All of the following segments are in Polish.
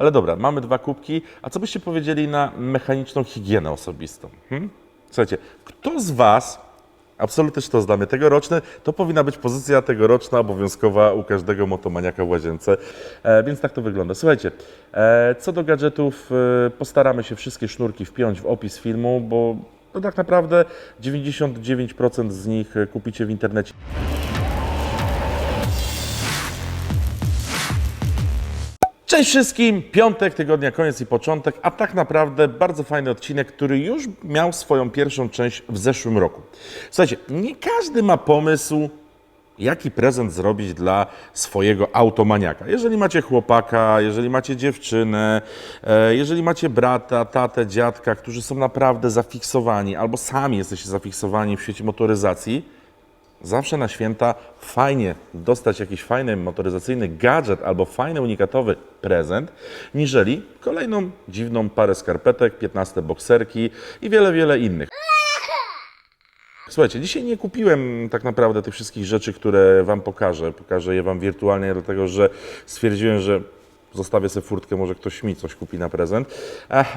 Ale dobra, mamy dwa kubki. A co byście powiedzieli na mechaniczną higienę osobistą? Hmm? Słuchajcie, kto z Was, absolutnie to zdamy, tegoroczny, to powinna być pozycja tegoroczna, obowiązkowa u każdego motomaniaka w łazience. E, więc tak to wygląda. Słuchajcie, e, co do gadżetów, e, postaramy się wszystkie sznurki wpiąć w opis filmu, bo to tak naprawdę 99% z nich e, kupicie w internecie. Cześć wszystkim! Piątek, tygodnia, koniec i początek, a tak naprawdę bardzo fajny odcinek, który już miał swoją pierwszą część w zeszłym roku. Słuchajcie, nie każdy ma pomysł, jaki prezent zrobić dla swojego automaniaka. Jeżeli macie chłopaka, jeżeli macie dziewczynę, e, jeżeli macie brata, tatę, dziadka, którzy są naprawdę zafiksowani, albo sami jesteście zafiksowani w świecie motoryzacji, Zawsze na święta fajnie dostać jakiś fajny motoryzacyjny gadżet albo fajny, unikatowy prezent, niżeli kolejną dziwną parę skarpetek, 15 bokserki i wiele, wiele innych. Słuchajcie, dzisiaj nie kupiłem tak naprawdę tych wszystkich rzeczy, które Wam pokażę. Pokażę je Wam wirtualnie, dlatego że stwierdziłem, że zostawię sobie furtkę, może ktoś mi coś kupi na prezent.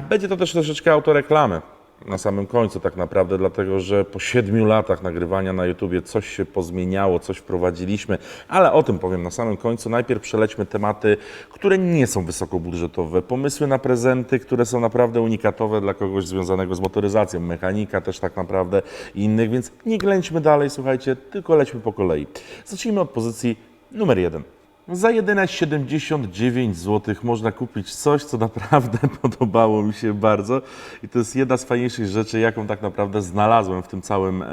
Będzie to też troszeczkę autoreklamy na samym końcu tak naprawdę, dlatego że po siedmiu latach nagrywania na YouTubie coś się pozmieniało, coś wprowadziliśmy, ale o tym powiem na samym końcu. Najpierw przelećmy tematy, które nie są wysokobudżetowe, pomysły na prezenty, które są naprawdę unikatowe dla kogoś związanego z motoryzacją, mechanika też tak naprawdę i innych, więc nie ględźmy dalej, słuchajcie, tylko lećmy po kolei. Zacznijmy od pozycji numer jeden. Za jedyne 79 zł można kupić coś, co naprawdę podobało mi się bardzo i to jest jedna z fajniejszych rzeczy, jaką tak naprawdę znalazłem w tym całym e,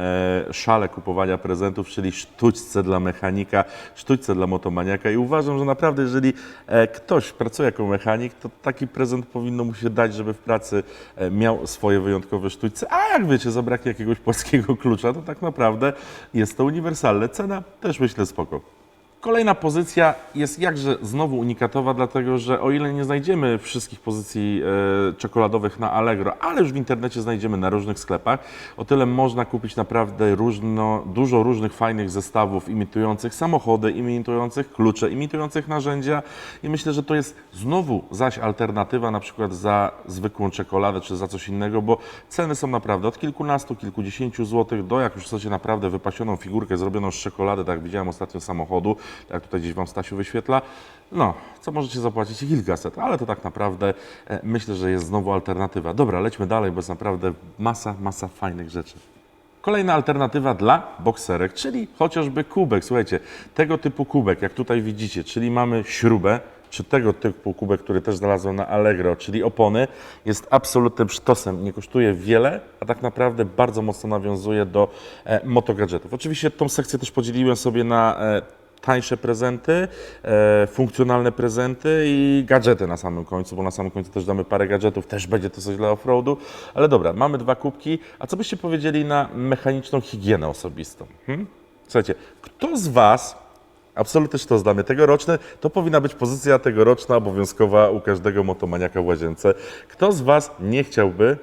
szale kupowania prezentów, czyli sztućce dla mechanika, sztućce dla motomaniaka i uważam, że naprawdę jeżeli e, ktoś pracuje jako mechanik, to taki prezent powinno mu się dać, żeby w pracy e, miał swoje wyjątkowe sztućce, a jak wiecie, zabraknie jakiegoś płaskiego klucza, to tak naprawdę jest to uniwersalne. Cena też myślę spoko. Kolejna pozycja jest jakże znowu unikatowa, dlatego że o ile nie znajdziemy wszystkich pozycji e, czekoladowych na Allegro, ale już w internecie znajdziemy na różnych sklepach, o tyle można kupić naprawdę różno, dużo różnych fajnych zestawów imitujących samochody, imitujących klucze, imitujących narzędzia i myślę, że to jest znowu zaś alternatywa na przykład za zwykłą czekoladę czy za coś innego, bo ceny są naprawdę od kilkunastu, kilkudziesięciu złotych do jak już chcecie naprawdę wypasioną figurkę zrobioną z czekolady, tak jak widziałem ostatnio samochodu, jak tutaj gdzieś Wam Stasiu wyświetla, no, co możecie zapłacić kilkaset, ale to tak naprawdę e, myślę, że jest znowu alternatywa. Dobra, lećmy dalej, bo jest naprawdę masa, masa fajnych rzeczy. Kolejna alternatywa dla bokserek, czyli chociażby kubek. Słuchajcie, tego typu kubek, jak tutaj widzicie, czyli mamy śrubę, czy tego typu kubek, który też znalazłem na Allegro, czyli opony, jest absolutnym sztosem. Nie kosztuje wiele, a tak naprawdę bardzo mocno nawiązuje do e, motogadżetów. Oczywiście tą sekcję też podzieliłem sobie na e, tańsze prezenty, e, funkcjonalne prezenty i gadżety na samym końcu, bo na samym końcu też damy parę gadżetów, też będzie to coś dla offroadu. Ale dobra, mamy dwa kubki. A co byście powiedzieli na mechaniczną higienę osobistą? Hmm? Słuchajcie, kto z Was Absolutnie to zdamy. Tegoroczny to powinna być pozycja tegoroczna, obowiązkowa u każdego motomaniaka w łazience. Kto z Was nie chciałby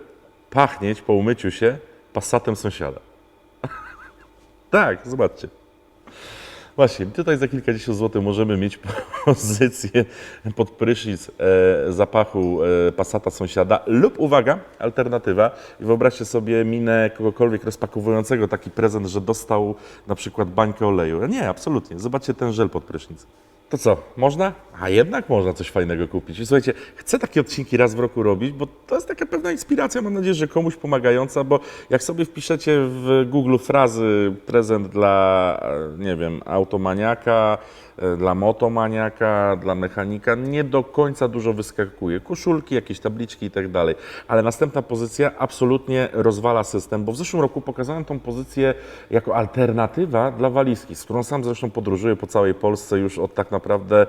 pachnieć po umyciu się passatem sąsiada? tak, zobaczcie. Właśnie, tutaj za kilkadziesiąt złotych możemy mieć pozycję pod prysznic e, zapachu e, Passata sąsiada lub, uwaga, alternatywa. I wyobraźcie sobie minę kogokolwiek rozpakowującego taki prezent, że dostał na przykład bańkę oleju. Nie, absolutnie. Zobaczcie ten żel pod prysznic. To co, można? A jednak można coś fajnego kupić. I słuchajcie, chcę takie odcinki raz w roku robić, bo to jest taka pewna inspiracja, mam nadzieję, że komuś pomagająca, bo jak sobie wpiszecie w Google frazy prezent dla, e, nie wiem, automaniaka, dla motomaniaka, dla mechanika, nie do końca dużo wyskakuje. Koszulki, jakieś tabliczki i tak dalej. Ale następna pozycja absolutnie rozwala system, bo w zeszłym roku pokazałem tą pozycję jako alternatywa dla walizki, z którą sam zresztą podróżuję po całej Polsce już od tak naprawdę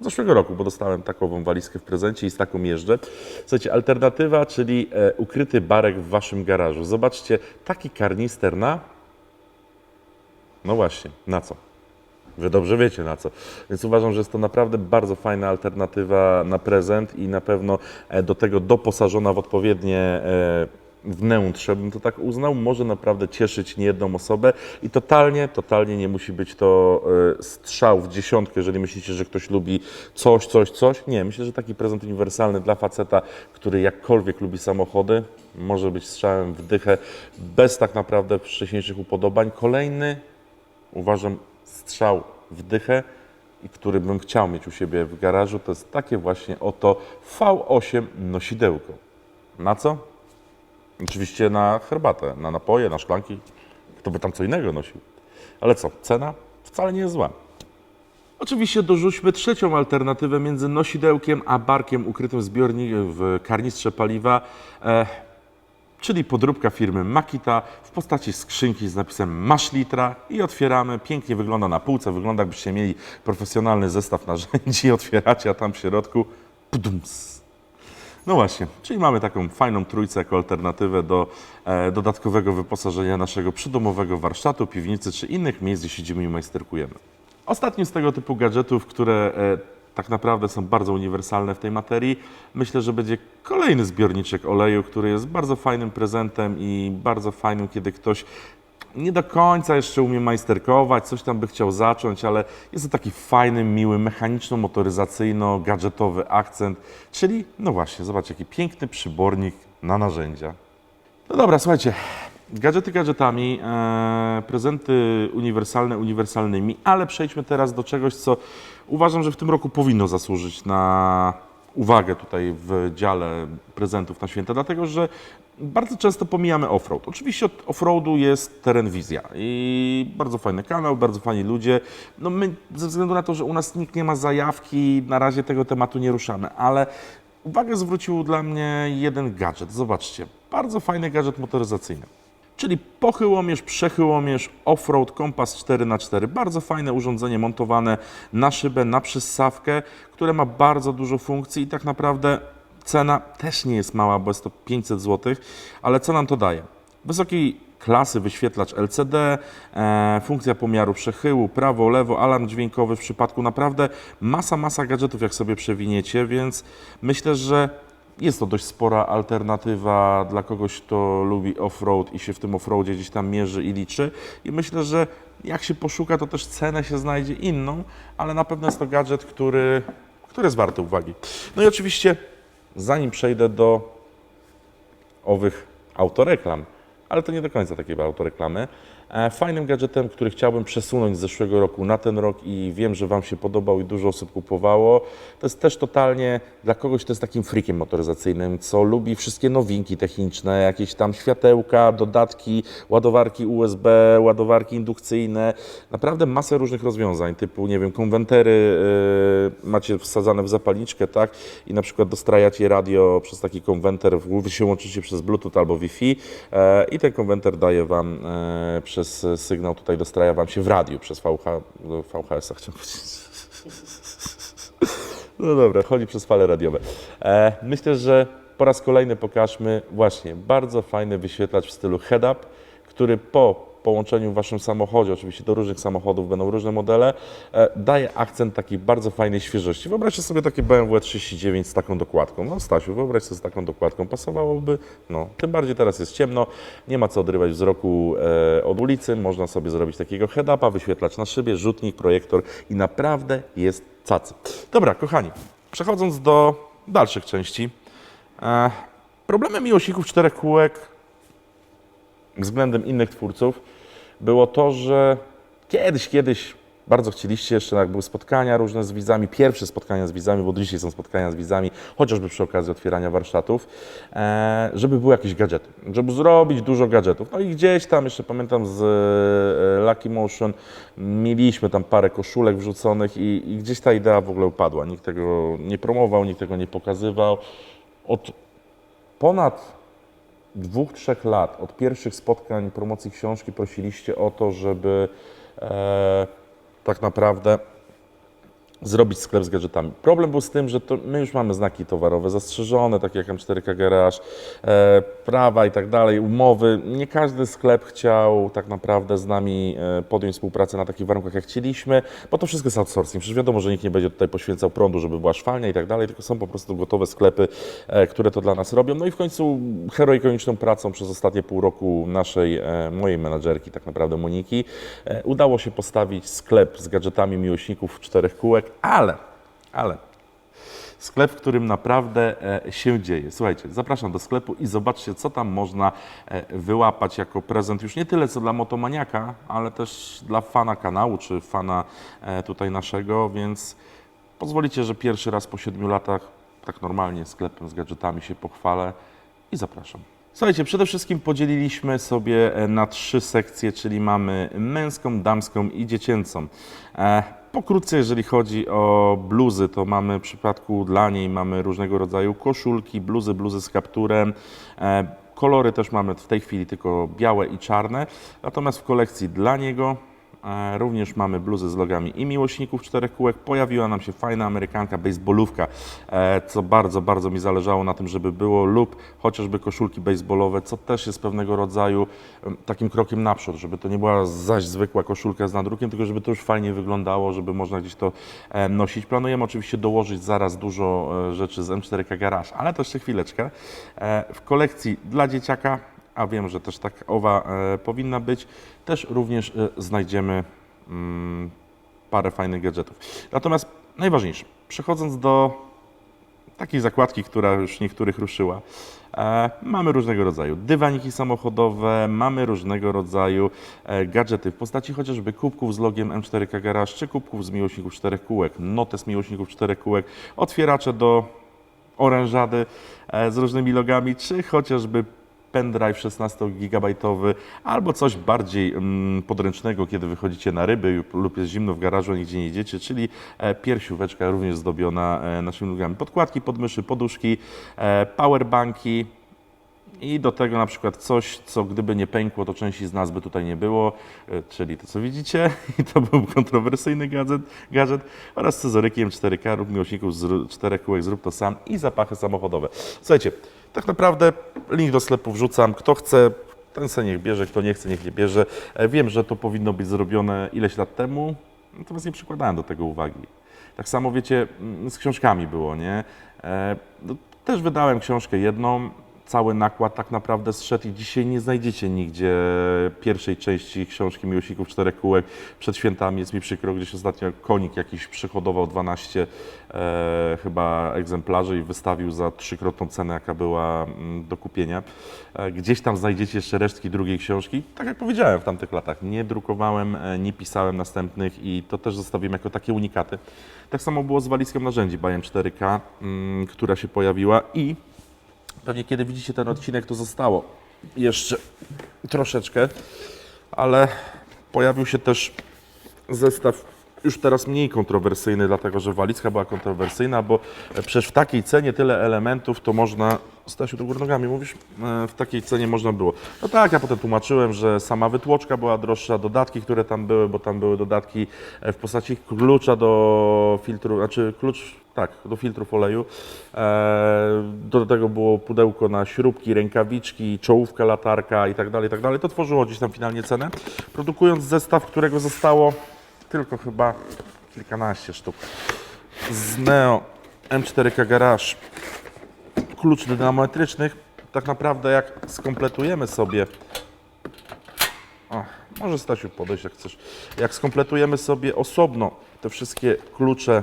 zeszłego roku, bo dostałem takową walizkę w prezencie i z taką jeżdżę. Słuchajcie, alternatywa, czyli e, ukryty barek w waszym garażu. Zobaczcie, taki karnister na... No właśnie, na co? Wy dobrze wiecie na co. Więc uważam, że jest to naprawdę bardzo fajna alternatywa na prezent i na pewno e, do tego doposażona w odpowiednie e, wnętrze, bym to tak uznał, może naprawdę cieszyć niejedną osobę i totalnie, totalnie nie musi być to e, strzał w dziesiątkę, jeżeli myślicie, że ktoś lubi coś, coś, coś. Nie, myślę, że taki prezent uniwersalny dla faceta, który jakkolwiek lubi samochody, może być strzałem w dychę, bez tak naprawdę wcześniejszych upodobań. Kolejny, uważam, strzał w dychę i który bym chciał mieć u siebie w garażu, to jest takie właśnie oto V8 nosidełko. Na co? Oczywiście na herbatę, na napoje, na szklanki. Kto by tam co innego nosił. Ale co, cena wcale nie jest zła. Oczywiście dorzućmy trzecią alternatywę między nosidełkiem a barkiem ukrytym w zbiornik w karnistrze paliwa, e, czyli podróbka firmy Makita w postaci skrzynki z napisem masz litra i otwieramy. Pięknie wygląda na półce, wygląda jakbyście mieli profesjonalny zestaw narzędzi, otwieracie, a tam w środku pdums. No właśnie, czyli mamy taką fajną trójcę jako alternatywę do e, dodatkowego wyposażenia naszego przydomowego warsztatu, piwnicy czy innych miejsc, gdzie siedzimy i majsterkujemy. Ostatnim z tego typu gadżetów, które e, tak naprawdę są bardzo uniwersalne w tej materii, myślę, że będzie kolejny zbiorniczek oleju, który jest bardzo fajnym prezentem i bardzo fajnym, kiedy ktoś nie do końca jeszcze umie majsterkować, coś tam by chciał zacząć, ale jest to taki fajny, miły, mechaniczno-motoryzacyjno-gadżetowy akcent, czyli no właśnie, zobacz jaki piękny przybornik na narzędzia. No dobra, słuchajcie, gadżety gadżetami, e, prezenty uniwersalne uniwersalnymi, ale przejdźmy teraz do czegoś, co uważam, że w tym roku powinno zasłużyć na uwagę tutaj w dziale prezentów na święta, dlatego że bardzo często pomijamy offroad. Oczywiście od offroadu jest Teren Wizja i bardzo fajny kanał, bardzo fajni ludzie. No my ze względu na to, że u nas nikt nie ma zajawki, na razie tego tematu nie ruszamy, ale uwagę zwrócił dla mnie jeden gadżet. Zobaczcie, bardzo fajny gadżet motoryzacyjny. Czyli pochyłomierz, przechyłomierz, offroad, kompas 4x4. Bardzo fajne urządzenie montowane na szybę, na przyssawkę, które ma bardzo dużo funkcji i tak naprawdę cena też nie jest mała, bo jest to 500 zł, ale co nam to daje? Wysokiej klasy wyświetlacz LCD, e, funkcja pomiaru przechyłu, prawo, lewo, alarm dźwiękowy w przypadku naprawdę masa, masa gadżetów, jak sobie przewiniecie, więc myślę, że jest to dość spora alternatywa dla kogoś, kto lubi off-road i się w tym off-roadzie gdzieś tam mierzy i liczy. I myślę, że jak się poszuka, to też cenę się znajdzie inną, ale na pewno jest to gadżet, który, który jest warty uwagi. No i oczywiście, zanim przejdę do owych autoreklam, ale to nie do końca takie autoreklamy. E, Fajnym gadżetem, który chciałbym przesunąć z zeszłego roku na ten rok i wiem, że Wam się podobał i dużo osób kupowało, to jest też totalnie dla kogoś, kto jest takim freakiem motoryzacyjnym, co lubi wszystkie nowinki techniczne, jakieś tam światełka, dodatki, ładowarki USB, ładowarki indukcyjne, naprawdę masę różnych rozwiązań, typu, nie wiem, konwentery yy, macie wsadzane w zapalniczkę, tak, i na przykład dostrajacie radio przez taki konwenter, wy się łączycie przez Bluetooth albo Wi-Fi e, i ten konwenter daje Wam e, przez sygnał, tutaj dostraja Wam się w radiu, przez VH, no, VHS-a chciałem powiedzieć. No dobra, chodzi przez fale radiowe. E, myślę, że po raz kolejny pokażmy właśnie bardzo fajny wyświetlacz w stylu head-up, który po połączeniu w Waszym samochodzie, oczywiście do różnych samochodów będą różne modele, e, daje akcent takiej bardzo fajnej świeżości. Wyobraźcie sobie takie BMW 39 z taką dokładką. No Stasiu, wyobraź sobie z taką dokładką, pasowałoby? No, tym bardziej teraz jest ciemno, nie ma co odrywać wzroku e, od ulicy, można sobie zrobić takiego head-upa, wyświetlacz na szybie, rzutnik, projektor i naprawdę jest cacy. Dobra, kochani, przechodząc do dalszych części. E, problemem miłośników czterech kółek względem innych twórców było to, że kiedyś, kiedyś bardzo chcieliście jeszcze, jak były spotkania różne z widzami, pierwsze spotkania z widzami, bo dzisiaj są spotkania z widzami, chociażby przy okazji otwierania warsztatów, e, żeby były jakieś gadżety, żeby zrobić dużo gadżetów. No i gdzieś tam, jeszcze pamiętam z e, Lucky Motion, mieliśmy tam parę koszulek wrzuconych i, i gdzieś ta idea w ogóle upadła. Nikt tego nie promował, nikt tego nie pokazywał. Od ponad dwóch, trzech lat od pierwszych spotkań promocji książki prosiliście o to, żeby e, tak naprawdę zrobić sklep z gadżetami. Problem był z tym, że my już mamy znaki towarowe zastrzeżone, takie jak M4K Garage, e, prawa i tak dalej, umowy. Nie każdy sklep chciał tak naprawdę z nami e, podjąć współpracę na takich warunkach, jak chcieliśmy, bo to wszystko jest outsourcing. Przecież wiadomo, że nikt nie będzie tutaj poświęcał prądu, żeby była szwalnia i tak dalej, tylko są po prostu gotowe sklepy, e, które to dla nas robią. No i w końcu heroikoniczną pracą przez ostatnie pół roku naszej, e, mojej menadżerki, tak naprawdę Moniki, e, udało się postawić sklep z gadżetami miłośników czterech kółek, ale, ale Sklep, w którym naprawdę e, się dzieje. Słuchajcie, zapraszam do sklepu i zobaczcie, co tam można e, wyłapać jako prezent. Już nie tyle co dla motomaniaka, ale też dla fana kanału, czy fana e, tutaj naszego, więc pozwolicie, że pierwszy raz po siedmiu latach tak normalnie sklepem z gadżetami się pochwalę i zapraszam. Słuchajcie, przede wszystkim podzieliliśmy sobie na trzy sekcje, czyli mamy męską, damską i dziecięcą. Pokrótce, jeżeli chodzi o bluzy, to mamy w przypadku dla niej mamy różnego rodzaju koszulki, bluzy, bluzy z kapturem. E, Kolory też mamy w tej chwili tylko białe i czarne. Natomiast w kolekcji dla niego Również mamy bluzy z logami i miłośników czterech kółek. Pojawiła nam się fajna amerykanka, baseballówka, e, co bardzo, bardzo mi zależało na tym, żeby było, lub chociażby koszulki baseballowe, co też jest pewnego rodzaju takim krokiem naprzód, żeby to nie była zaś zwykła koszulka z nadrukiem, tylko żeby to już fajnie wyglądało, żeby można gdzieś to e, nosić. Planujemy oczywiście dołożyć zaraz dużo e, rzeczy z M4K Garage, ale to jeszcze chwileczkę. W kolekcji dla dzieciaka a wiem, że też tak owa e, powinna być, też również e, znajdziemy mm, parę fajnych gadżetów. Natomiast najważniejsze, przechodząc do takiej zakładki, która już niektórych ruszyła, e, mamy różnego rodzaju dywaniki samochodowe, mamy różnego rodzaju gadżety w postaci chociażby kubków z logiem M4K Garage, czy kubków z miłośników czterech kółek, notes miłośników czterech kółek, otwieracze do orężady z różnymi logami, czy chociażby pendrive 16-gigabajtowy, albo coś bardziej mm, podręcznego, kiedy wychodzicie na ryby lub jest zimno w garażu, nigdzie nie idziecie, czyli e, piersióweczka również zdobiona e, naszymi logami. Podkładki, podmyszy, poduszki, e, powerbanki, i do tego na przykład coś, co gdyby nie pękło, to części z nas by tutaj nie było, czyli to co widzicie, i to był kontrowersyjny gadżet, gadżet oraz scyzorykiem 4K lub miłośników z czterech kółek zrób to sam i zapachy samochodowe. Słuchajcie, tak naprawdę link do sklepu wrzucam, kto chce, ten se niech bierze, kto nie chce, niech nie bierze. E, Wiem, że to powinno być zrobione ileś lat temu, natomiast nie przykładałem do tego uwagi. Tak samo wiecie, mm, z książkami było, nie? E, no, też wydałem książkę jedną, cały nakład tak naprawdę zszedł i dzisiaj nie znajdziecie nigdzie pierwszej części książki Miłośników Czterech Kółek. Przed świętami jest mi przykro, gdzieś ostatnio konik jakiś przyhodował 12 e, chyba egzemplarzy i wystawił za trzykrotną cenę, jaka była mm, do kupienia. E, gdzieś tam znajdziecie jeszcze resztki drugiej książki. Tak jak powiedziałem w tamtych latach, nie drukowałem, e, nie pisałem następnych i to też zostawiłem jako takie unikaty. Tak samo było z walizką narzędzi Bajem 4K, mm, która się pojawiła i Pewnie kiedy widzicie ten odcinek, to zostało jeszcze troszeczkę, ale pojawił się też zestaw już teraz mniej kontrowersyjny, dlatego że walizka była kontrowersyjna, bo przecież w takiej cenie tyle elementów to można. Stasiu, do góry nogami mówisz? E, W takiej cenie można było. No tak, ja potem tłumaczyłem, że sama wytłoczka była droższa, dodatki, które tam były, bo tam były dodatki e, w postaci klucza do filtru, znaczy klucz tak, do filtrów oleju. E, do tego było pudełko na śrubki, rękawiczki, czołówka, latarka i tak dalej, tak dalej. To tworzyło gdzieś tam finalnie cenę. Produkując zestaw, którego zostało tylko chyba kilkanaście sztuk. Z Neo M4K Garage klucz do dynamometrycznych. Tak naprawdę jak skompletujemy sobie o, może Stasiu podejść jak chcesz. Jak skompletujemy sobie osobno te wszystkie klucze,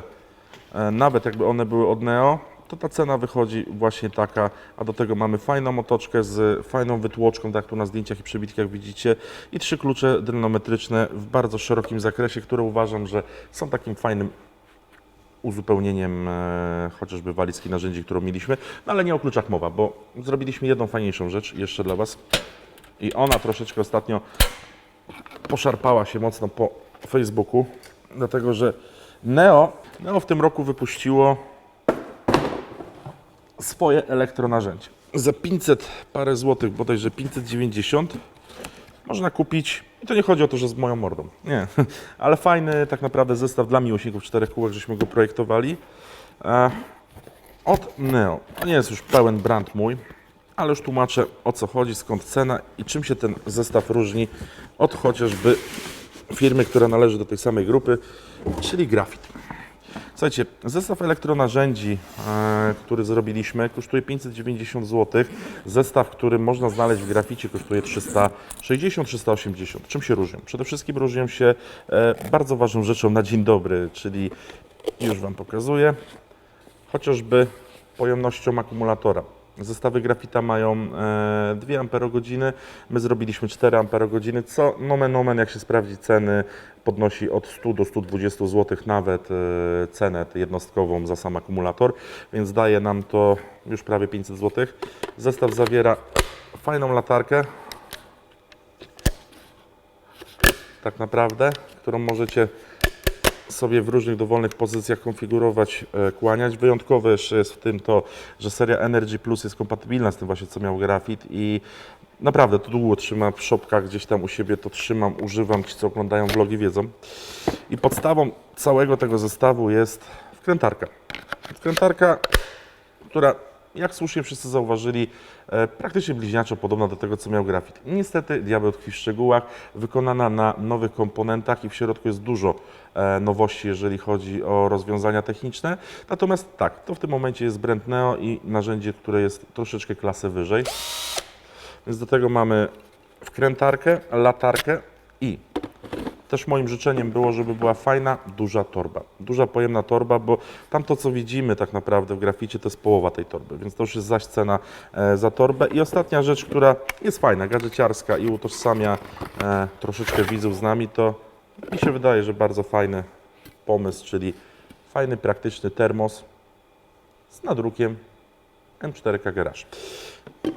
e, nawet jakby one były od Neo, to ta cena wychodzi właśnie taka, a do tego mamy fajną otoczkę z fajną wytłoczką, tak jak tu na zdjęciach i przebitkach widzicie, i trzy klucze dynamometryczne w bardzo szerokim zakresie, które uważam, że są takim fajnym uzupełnieniem e, chociażby walizki narzędzi, którą mieliśmy, no ale nie o kluczach mowa, bo zrobiliśmy jedną fajniejszą rzecz jeszcze dla Was. I ona troszeczkę ostatnio poszarpała się mocno po Facebooku, dlatego że Neo, Neo w tym roku wypuściło swoje elektronarzędzie. Za 500 parę złotych, bodajże 590, można kupić I to nie chodzi o to, że z moją mordą. Nie, ale fajny tak naprawdę zestaw dla miłośników czterech kółek, żeśmy go projektowali. E, od Neo. To nie jest już pełen brand mój, ale już tłumaczę o co chodzi, skąd cena i czym się ten zestaw różni od chociażby firmy, która należy do tej samej grupy, czyli Grafit. Słuchajcie, zestaw elektronarzędzi, e, który zrobiliśmy, kosztuje 590 zł. Zestaw, który można znaleźć w graficie, kosztuje 360-380. Czym się różnią? Przede wszystkim różnią się e, bardzo ważną rzeczą na dzień dobry, czyli już Wam pokazuję, chociażby pojemnością akumulatora. Zestawy grafita mają e, 2 Ah, my zrobiliśmy 4 Ah, co nomen omen, jak się sprawdzi ceny, podnosi od 100 do 120 zł nawet e, cenę jednostkową za sam akumulator, więc daje nam to już prawie 500 zł. Zestaw zawiera fajną latarkę, tak naprawdę, którą możecie sobie w różnych dowolnych pozycjach konfigurować, e, kłaniać. Wyjątkowe jeszcze jest w tym to, że seria Energy Plus jest kompatybilna z tym właśnie, co miał Grafit i naprawdę to długo trzymam w szopkach, gdzieś tam u siebie to trzymam, używam, ci co oglądają vlogi wiedzą. I podstawą całego tego zestawu jest wkrętarka. Wkrętarka, która jak słusznie wszyscy zauważyli, e, praktycznie bliźniaczo podobna do tego, co miał grafit. Niestety diabeł tkwi w szczegółach, wykonana na nowych komponentach i w środku jest dużo e, nowości, jeżeli chodzi o rozwiązania techniczne. Natomiast tak, to w tym momencie jest Brand Neo i narzędzie, które jest troszeczkę klasę wyżej. Więc do tego mamy wkrętarkę, latarkę i też moim życzeniem było, żeby była fajna, duża torba. Duża, pojemna torba, bo tam to, co widzimy tak naprawdę w graficie, to jest połowa tej torby, więc to już jest zaś cena e, za torbę. I ostatnia rzecz, która jest fajna, gadżeciarska i utożsamia e, troszeczkę widzów z nami, to mi się wydaje, że bardzo fajny pomysł, czyli fajny, praktyczny termos z nadrukiem M4K Garage.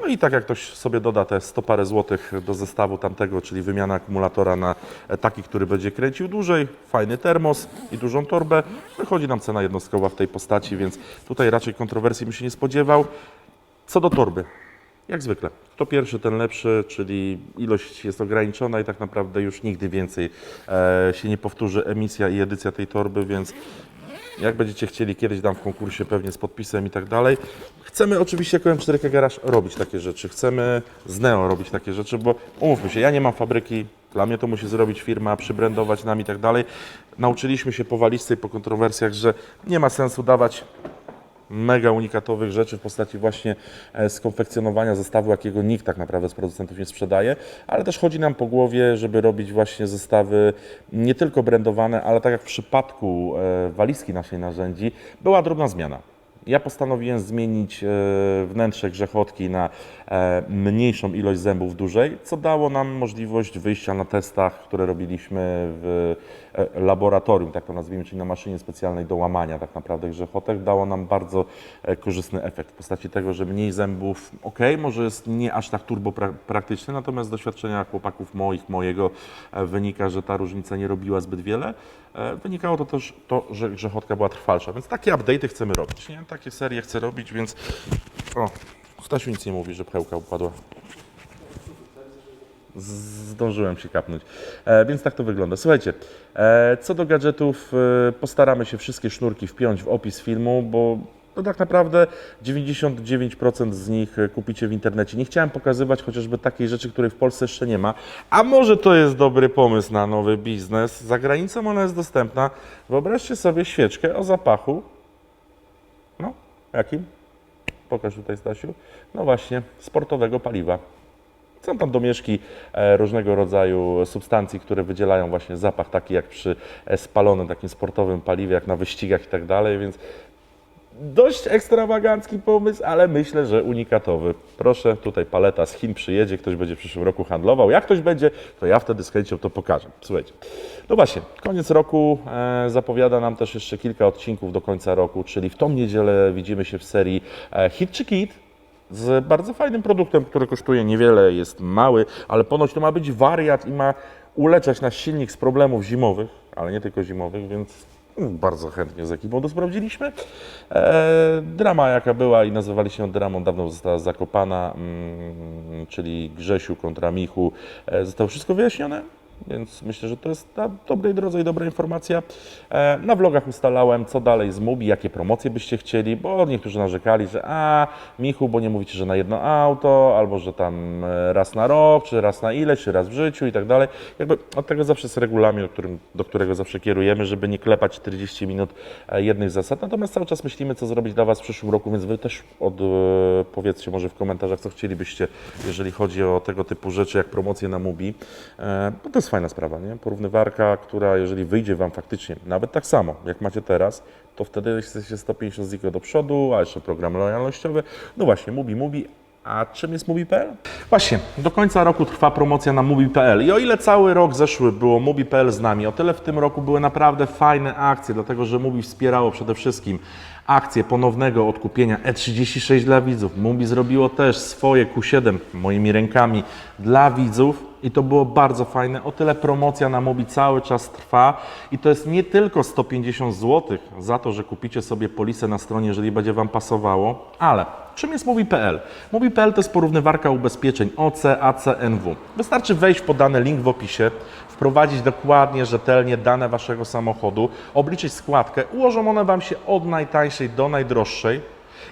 No i tak jak ktoś sobie doda te 100 parę złotych do zestawu tamtego, czyli wymiana akumulatora na taki, który będzie kręcił dłużej, fajny termos i dużą torbę, wychodzi nam cena jednostkowa w tej postaci, więc tutaj raczej kontrowersji bym się nie spodziewał. Co do torby, jak zwykle, kto pierwszy, ten lepszy, czyli ilość jest ograniczona i tak naprawdę już nigdy więcej e, się nie powtórzy emisja i edycja tej torby, więc jak będziecie chcieli, kiedyś dam w konkursie pewnie z podpisem i tak dalej. Chcemy oczywiście jako M4K Garage robić takie rzeczy. Chcemy z Neo robić takie rzeczy, bo umówmy się, ja nie mam fabryki, dla mnie to musi zrobić firma, przybrandować nam i tak dalej. Nauczyliśmy się po walizce i po kontrowersjach, że nie ma sensu dawać mega unikatowych rzeczy w postaci właśnie e, skonfekcjonowania zestawu, jakiego nikt tak naprawdę z producentów nie sprzedaje, ale też chodzi nam po głowie, żeby robić właśnie zestawy nie tylko brandowane, ale tak jak w przypadku e, walizki naszej narzędzi, była drobna zmiana. Ja postanowiłem zmienić e, wnętrze grzechotki na mniejszą ilość zębów dłużej, co dało nam możliwość wyjścia na testach, które robiliśmy w laboratorium, tak to nazwijmy, czyli na maszynie specjalnej do łamania tak naprawdę grzechotek, dało nam bardzo e, korzystny efekt w postaci tego, że mniej zębów, ok, może jest nie aż tak turbo pra- praktyczny, natomiast z doświadczenia chłopaków moich, mojego e, wynika, że ta różnica nie robiła zbyt wiele. E, Wynikało to też to, że grzechotka była trwalsza, więc takie update'y chcemy robić, nie? Takie serie chcę robić, więc... O, Stasiu nic nie mówi, że pchełka upadła. Zdążyłem się kapnąć. E, więc tak to wygląda. Słuchajcie, e, co do gadżetów, e, postaramy się wszystkie sznurki wpiąć w opis filmu, bo to tak naprawdę 99% z nich e, kupicie w internecie. Nie chciałem pokazywać chociażby takiej rzeczy, której w Polsce jeszcze nie ma. A może to jest dobry pomysł na nowy biznes? Za granicą ona jest dostępna. Wyobraźcie sobie świeczkę o zapachu. No, jakim? Pokaż tutaj, Stasiu. No właśnie, sportowego paliwa. Są tam domieszki e, różnego rodzaju substancji, które wydzielają właśnie zapach taki jak przy e, spalonym takim sportowym paliwie, jak na wyścigach i tak dalej, więc dość ekstrawagancki pomysł, ale myślę, że unikatowy. Proszę, tutaj paleta z Chin przyjedzie, ktoś będzie w przyszłym roku handlował. Jak ktoś będzie, to ja wtedy z chęcią to pokażę. Słuchajcie, no właśnie, koniec roku e, zapowiada nam też jeszcze kilka odcinków do końca roku, czyli w tą niedzielę widzimy się w serii e, Hit czy Kit, z bardzo fajnym produktem, który kosztuje niewiele, jest mały, ale ponoć to ma być wariat i ma uleczać nasz silnik z problemów zimowych, ale nie tylko zimowych, więc mm, bardzo chętnie z ekipą to sprawdziliśmy. E, drama jaka była i nazywaliśmy ją dramą, dawno została zakopana, mm, czyli Grzesiu kontra Michu. E, zostało wszystko wyjaśnione. Więc myślę, że to jest na dobrej drodze i dobra informacja. E, Na vlogach ustalałem, co dalej z Mubi, jakie promocje byście chcieli, bo niektórzy narzekali, że a, Michu, bo nie mówicie, że na jedno auto, albo że tam e, raz na rok, czy raz na ile, czy raz w życiu i tak dalej. Jakby od tego zawsze jest regulamin, do, którego zawsze kierujemy, żeby nie klepać 40 minut e, jednych zasad. Natomiast cały czas myślimy, co zrobić dla Was w przyszłym roku, więc Wy też od, powiedzcie może w komentarzach, co chcielibyście, jeżeli chodzi o tego typu rzeczy, jak promocje na Mubi. Bo to jest fajna sprawa, nie? Porównywarka, która jeżeli wyjdzie Wam faktycznie, nawet tak samo, jak macie teraz, to wtedy jesteście 150 ziko do przodu, a jeszcze program lojalnościowy. No właśnie, Mubi, Mubi, a czym jest Mubi.pl? Właśnie, do końca roku trwa promocja na Mubi.pl i o ile cały rok zeszły było Mubi.pl z nami, o tyle w tym roku były naprawdę fajne akcje, dlatego że Mubi wspierało przede wszystkim akcję ponownego odkupienia E36 dla widzów. Mubi zrobiło też swoje Q7 moimi rękami dla widzów i to było bardzo fajne. O tyle promocja na Mobi cały czas trwa i to jest nie tylko 150 zł za to, że kupicie sobie polisę na stronie, jeżeli będzie Wam pasowało, ale czym jest Mobi.pl? Mobi.pl to jest porównywarka ubezpieczeń OC, AC, NW. Wystarczy wejść w podany link w opisie, wprowadzić dokładnie, rzetelnie dane Waszego samochodu, obliczyć składkę, ułożą one Wam się od najtańszej do najdroższej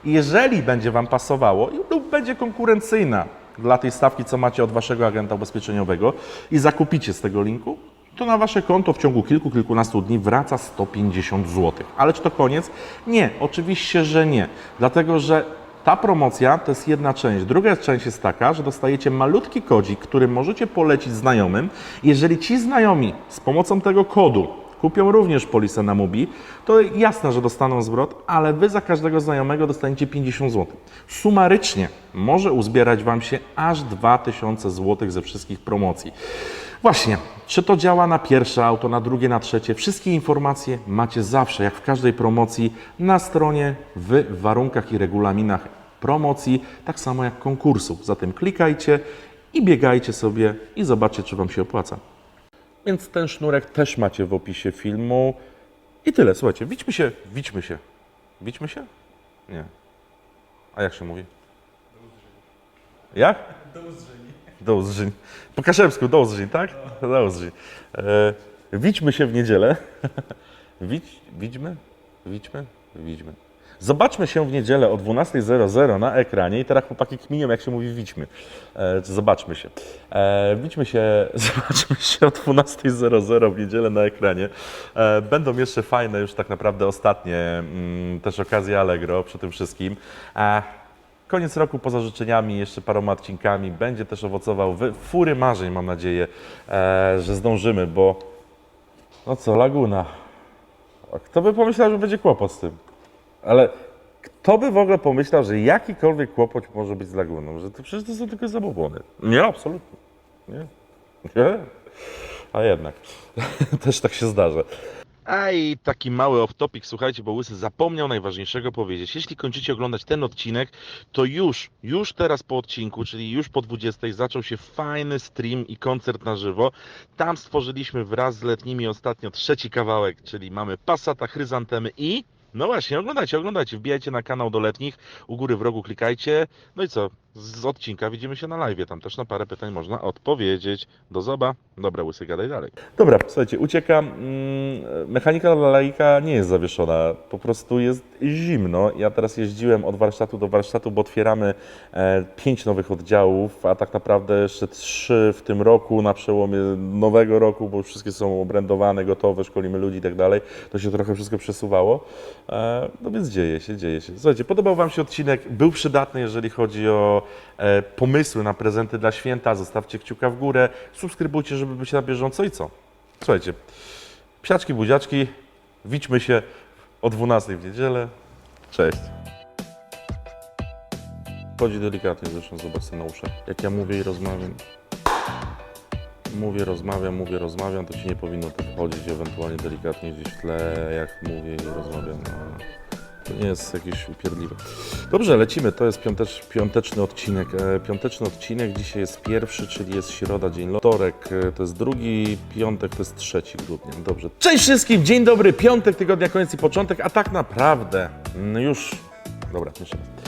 i jeżeli będzie Wam pasowało lub będzie konkurencyjna dla tej stawki, co macie od Waszego agenta ubezpieczeniowego i zakupicie z tego linku, to na Wasze konto w ciągu kilku, kilkunastu dni wraca 150 zł. Ale czy to koniec? Nie, oczywiście, że nie. Dlatego, że ta promocja to jest jedna część. Druga część jest taka, że dostajecie malutki kodzik, który możecie polecić znajomym. Jeżeli ci znajomi z pomocą tego kodu kupią również polisę na Mubi, to jasne, że dostaną zwrot, ale Wy za każdego znajomego dostaniecie 50 zł. Sumarycznie może uzbierać Wam się aż 2000 zł ze wszystkich promocji. Właśnie, czy to działa na pierwsze auto, na drugie, na trzecie? Wszystkie informacje macie zawsze, jak w każdej promocji, na stronie, w warunkach i regulaminach promocji, tak samo jak konkursów. Zatem klikajcie i biegajcie sobie i zobaczcie, czy Wam się opłaca. Więc ten sznurek też macie w opisie filmu. I tyle, słuchajcie, wićmy się, wićmy się. Wićmy się? Nie. A jak się mówi? Jak? Do uzdrzeń. Po kaszebsku, do uzdrzeń, tak? Do uzdrzeń. E, wićmy się w niedzielę. Widź, widźmy? Widźmy? Widźmy. Zobaczmy się w niedzielę o 12.00 na ekranie i teraz chłopaki kminią, jak się mówi wićmy. E, zobaczmy się. E, wićmy się, zobaczmy się o 12.00 w niedzielę na ekranie. E, będą jeszcze fajne, już tak naprawdę ostatnie mm, też okazje Allegro przy tym wszystkim. E, Koniec roku poza życzeniami, jeszcze paroma odcinkami będzie też owocował w fury marzeń, mam nadzieję, e, że zdążymy, bo no co, Laguna. Kto by pomyślał, że będzie kłopot z tym? Ale kto by w ogóle pomyślał, że jakikolwiek kłopot może być z Laguną? Że to przecież to są tylko zabobony. Nie, absolutnie. Nie. Nie. A jednak. Też tak się zdarza. A i taki mały off-topic, słuchajcie, bo Łysy zapomniał najważniejszego powiedzieć. Jeśli kończycie oglądać ten odcinek, to już, już teraz po odcinku, czyli już po 20 zaczął się fajny stream i koncert na żywo. Tam stworzyliśmy wraz z letnimi ostatnio trzeci kawałek, czyli mamy Passata, Chryzantemy i... No właśnie, oglądajcie, oglądajcie, wbijajcie na kanał do letnich, u góry w rogu klikajcie. No i co, z odcinka widzimy się na live, tam też na parę pytań można odpowiedzieć. Do zoba. Dobra, łysy, gadaj dalej. Dobra, słuchajcie, uciekam. Mm, mechanika dla laika nie jest zawieszona, po prostu jest zimno. Ja teraz jeździłem od warsztatu do warsztatu, bo otwieramy e, pięć nowych oddziałów, a tak naprawdę jeszcze trzy w tym roku, na przełomie nowego roku, bo wszystkie są obrędowane, gotowe, szkolimy ludzi i tak dalej. To się trochę wszystko przesuwało. E, no więc dzieje się, dzieje się. Słuchajcie, podobał Wam się odcinek, był przydatny, jeżeli chodzi o e, pomysły na prezenty dla święta. Zostawcie kciuka w górę, subskrybujcie, żeby być na bieżąco i co? Słuchajcie, psiaczki, buziaczki, widzimy się o 12 w niedzielę. Cześć. Chodzi delikatnie zresztą, zobacz na uszy. Jak ja mówię i rozmawiam, mówię, rozmawiam, mówię, rozmawiam, to ci nie powinno to wchodzić ewentualnie delikatnie gdzieś w tle, jak mówię i rozmawiam. No, to nie jest jakieś upierdliwe. Dobrze, lecimy. To jest piątecz, piąteczny odcinek. E, Piąteczny odcinek, dzisiaj jest pierwszy, czyli jest środa, dzień wtorek, e, to jest drugi, piątek to jest trzeci grudnia. Dobrze. Cześć wszystkim, dzień dobry, piątek tygodnia, koniec i początek, a tak naprawdę mm, już... Dobra, jeszcze raz.